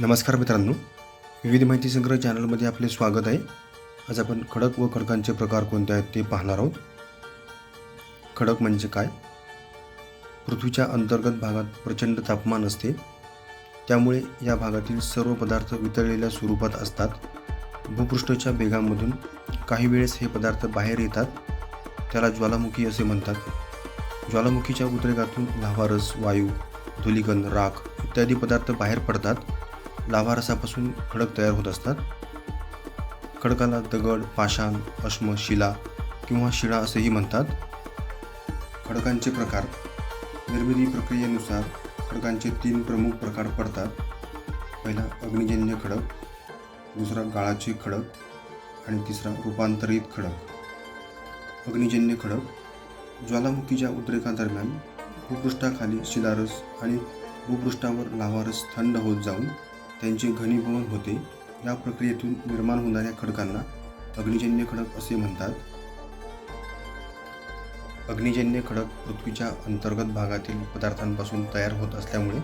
नमस्कार मित्रांनो. विविध माहिती संग्रह चॅनलमध्ये आपले स्वागत आहे. आज आपण खडक व खडकांचे प्रकार कोणते आहेत ते पाहणार आहोत. खडक म्हणजे काय? पृथ्वीच्या अंतर्गत भागात प्रचंड तापमान असते. त्यामुळे या भागातील सर्व पदार्थ वितळलेल्या स्वरूपात असतात. भूपृष्ठाच्या बेगामधून काही वेळेस हे पदार्थ बाहेर येतात. त्याला ज्वालामुखी असे म्हणतात. ज्वालामुखीच्या उद्रेकातून लाव्हारस वायू धुलीकण राख इत्यादी पदार्थ बाहेर पडतात. लाभारसापासून खडक तयार होत असतात. खडकाला दगड पाषाण अश्म शिला किंवा शिळा असेही म्हणतात. खडकांचे प्रकार. निर्मिती प्रक्रियेनुसार खडकांचे तीन प्रमुख प्रकार पडतात. पहिला अग्निजन्य खडक. दुसरा गाळाचे खडक. आणि तिसरा रूपांतरित खडक. अग्निजन्य खडक. ज्वालामुखीच्या उद्रेकादरम्यान भूपृष्ठाखाली शिलारस आणि भूपृष्ठावर लावारस थंड होत जाऊन त्यांचे घनीभवन होते. या प्रक्रियेतून निर्माण होणाऱ्या खडकांना अग्निजन्य खडक असे म्हणतात. अग्निजन्य खडक पृथ्वीच्या अंतर्गत भागातील पदार्थांपासून तयार होत असल्यामुळे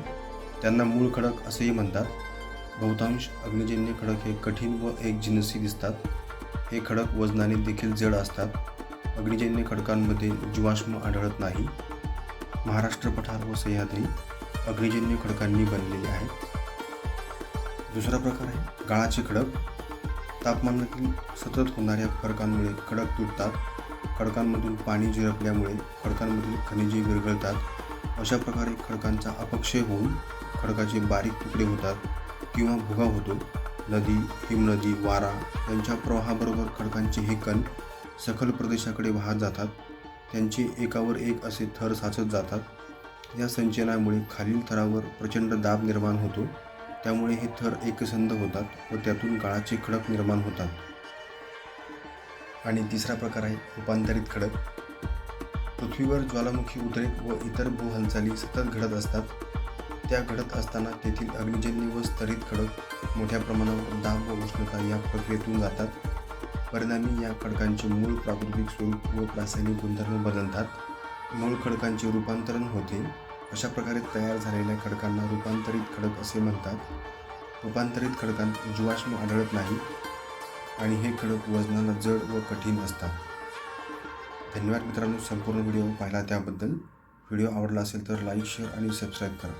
त्यांना मूळ खडक असेही म्हणतात. बहुतांश अग्निजन्य खडक हे कठीण व एकजिनसी दिसतात. हे खडक वजनाने देखील जड असतात. अग्निजन्य खडकांमध्ये जीवाश्म आढळत नाही. महाराष्ट्र पठार व सह्याद्री अग्निजन्य खडकांनी बनलेले आहेत. दुसरा प्रकार आहे. गाळाचे खडक तापमानातील सतत होणाऱ्या फरकांमुळे खडक तुटतात. खडकांमधून पाणी झिरपल्यामुळे खडकांमधील खनिजे विरघळतात. अशा प्रकारे खडकांचा अपक्षय होऊन खडकाचे बारीक तुकडे होतात किंवा भुगा होतो. नदी हिमनदी वारा यांच्या प्रवाहाबरोबर खडकांचे हे कण सखल प्रदेशाकडे वाहत जातात. त्यांचे एकावर एक असे थर साचत जातात. या संचयनामुळे खालील थरावर प्रचंड दाब निर्माण होतो. त्यामुळे हे थर एकसंध होतात व त्यातून गाळाचे खडक निर्माण होतात. आणि तिसरा प्रकार आहे रूपांतरित खडक. पृथ्वीवर ज्वालामुखी उद्रेक व इतर भूहालचाली सतत घडत असतात. त्या घडत असताना तेथील अग्निजन्य व स्तरित खडक मोठ्या प्रमाणावर दाब व उष्णता या प्रक्रियेतून जातात. परिणामी या खडकांचे मूळ प्राकृतिक स्वरूप व रासायनिक गुणधर्म बदलतात. मूळ खडकांचे रूपांतरण होते. अशा प्रकारे तयार झालेल्या खडकांना रूपांतरित खडक असे म्हणतात. रूपांतरित खडकांत जीवाश्म आढळत नाही आणि हे खडक वजनाला जड व कठीण असतात. धन्यवाद मित्रांनो संपूर्ण व्हिडिओ पाहिला त्याबद्दल. व्हिडिओ आवडला असेल तर लाईक शेअर आणि सबस्क्राईब करा.